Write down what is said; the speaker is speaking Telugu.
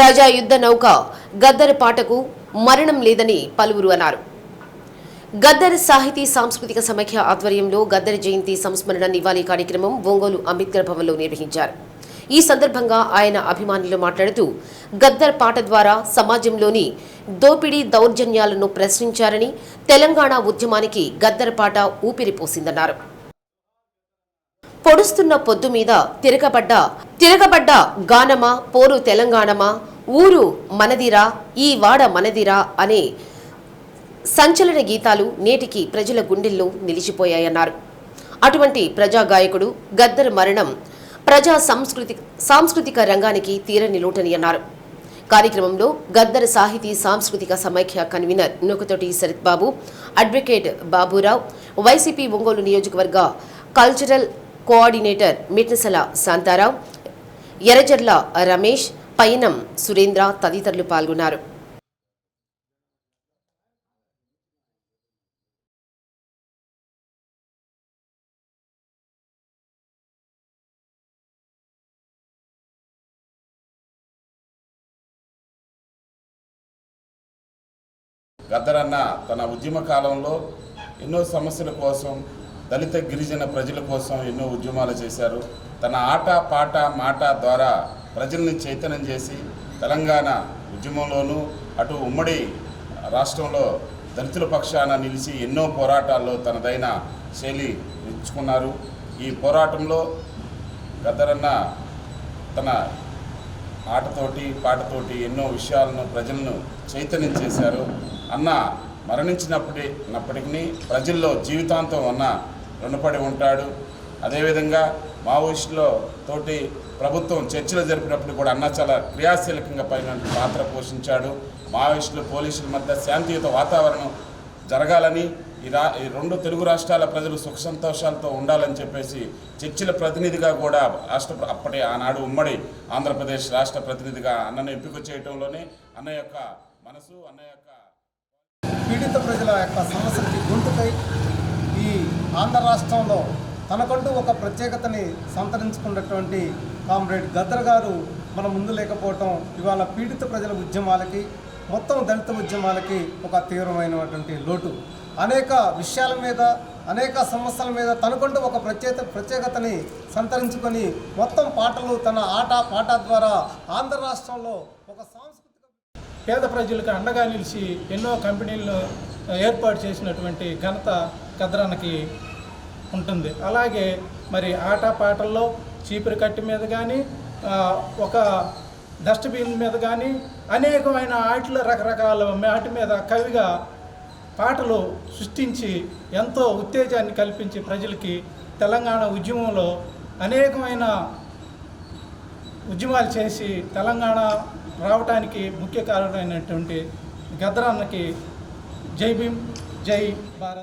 ప్రజా యుద్ధ నౌక గద్దర్ పాటకు మరణం లేదని పలువురు అన్నారు. గద్దర్ సాహితీ సాంస్కృతిక సమైక్య ఆధ్వర్యంలో గద్దర్ జయంతి సంస్మరణ నివాళి కార్యక్రమం ఒంగోలు అంబేద్కర్ భవన్లో నిర్వహించారు. ఈ సందర్భంగా ఆయన అభిమానులు మాట్లాడుతూ గద్దర్ పాట ద్వారా సమాజంలోని దోపిడీ దౌర్జన్యాలను ప్రశ్నించారని తెలంగాణ ఉద్యమానికి గద్దర్ పాట ఊపిరిపోసిందన్నారు పొడుస్తున్న పొద్దు మీద తిరగబడ్డ తిరగబడ్డ గానమా పోరు తెలంగాణమా ఊరు మనదిరా ఈ వాడ మనదిరా అనే సంచలన గీతాలు నేటికి ప్రజల గుండెల్లో నిలిచిపోయాయన్నారు. అటువంటి ప్రజా గాయకుడు గద్దర్ మరణం ప్రజా సంస్కృతి సాంస్కృతిక రంగానికి తీరని లోటని అన్నారు. కార్యక్రమంలో గద్దర్ సాహితీ సాంస్కృతిక సమైక్య convener Nukathoti Sarath Babu advocate Baburao YCP Ongole నియోజకవర్గ కల్చరల్ కోఆర్డినేటర్ మిట్నసల శాంతారావు ఎర్రజర్ల రమేష్ పయనం సురేంద్ర తదితరులు పాల్గొన్నారు. గద్దరన్న తన ఉద్యమ కాలంలో ఎన్నో సమస్యల కోసం దళిత గిరిజన ప్రజల కోసం ఎన్నో ఉద్యమాలు చేశారు. తన ఆట పాట మాట ద్వారా ప్రజల్ని చైతన్యం చేసి తెలంగాణ ఉద్యమంలోనూ అటు ఉమ్మడి రాష్ట్రంలో దళితుల పక్షాన నిలిచి ఎన్నో పోరాటాల్లో తనదైన శైలి ఎంచుకున్నారు ఈ పోరాటంలో గద్దరన్న తన ఆటతోటి పాటతోటి ఎన్నో విషయాలను ప్రజలను చైతన్యం చేశారు. అన్న మరణించినప్పటి నప్పటికీ ప్రజల్లో జీవితాంతం అన్న రుణపడి ఉంటాడు. అదేవిధంగా మావోయిస్టులో తోటి ప్రభుత్వం చర్చలు జరిపినప్పుడు కూడా అన్న చాలా క్రియాశీలకంగా పైన పాత్ర పోషించాడు. మావోయిస్టులు పోలీసుల మధ్య శాంతియుత వాతావరణం జరగాలని ఈ రా ఈ రెండు తెలుగు రాష్ట్రాల ప్రజలు సుఖ సంతోషాలతో ఉండాలని చెప్పేసి చర్చిల ప్రతినిధిగా కూడా రాష్ట్ర అప్పటి ఆనాడు ఉమ్మడి ఆంధ్రప్రదేశ్ రాష్ట్ర ప్రతినిధిగా అన్నను ఎంపిక చేయటంలోనే అన్న యొక్క మనసు అన్న యొక్క పీడిత ప్రజల యొక్క సమస్యకి గొంతుకై ఈ ఆంధ్ర రాష్ట్రంలో తనకంటూ ఒక ప్రత్యేకతని సంతరించుకున్నటువంటి కామ్రేడ్ గద్దర్ గారు మన ముందు లేకపోవటం ఇవాళ పీడిత ప్రజల ఉద్యమాలకి మొత్తం దళిత ఉద్యమాలకి ఒక తీవ్రమైనటువంటి లోటు. అనేక విషయాల మీద అనేక సమస్యల మీద తనకంటూ ఒక ప్రత్యేక ప్రత్యేకతని సంతరించుకొని మొత్తం పాటలు తన ఆట పాట ద్వారా ఆంధ్ర రాష్ట్రంలో ఒక సాంస్కృతిక పేద ప్రజలకు అండగా నిలిచి ఎన్నో కంపెనీలు ఏర్పాటు చేసినటువంటి ఘనత కద్రానికి ఉంటుంది. అలాగే మరి ఆట పాటల్లో చీపురు కట్టి మీద కానీ ఒక డస్ట్బిన్ మీద కానీ అనేకమైన ఆటల రకరకాల మాటి మీద కవిగా పాటలు సృష్టించి ఎంతో ఉత్తేజాన్ని కల్పించి ప్రజలకి తెలంగాణ ఉద్యమంలో అనేకమైన ఉద్యమాలు చేసి తెలంగాణ రావటానికి ముఖ్య కారణమైనటువంటి గద్రాన్నకి జై భీమ్ జై భారత్.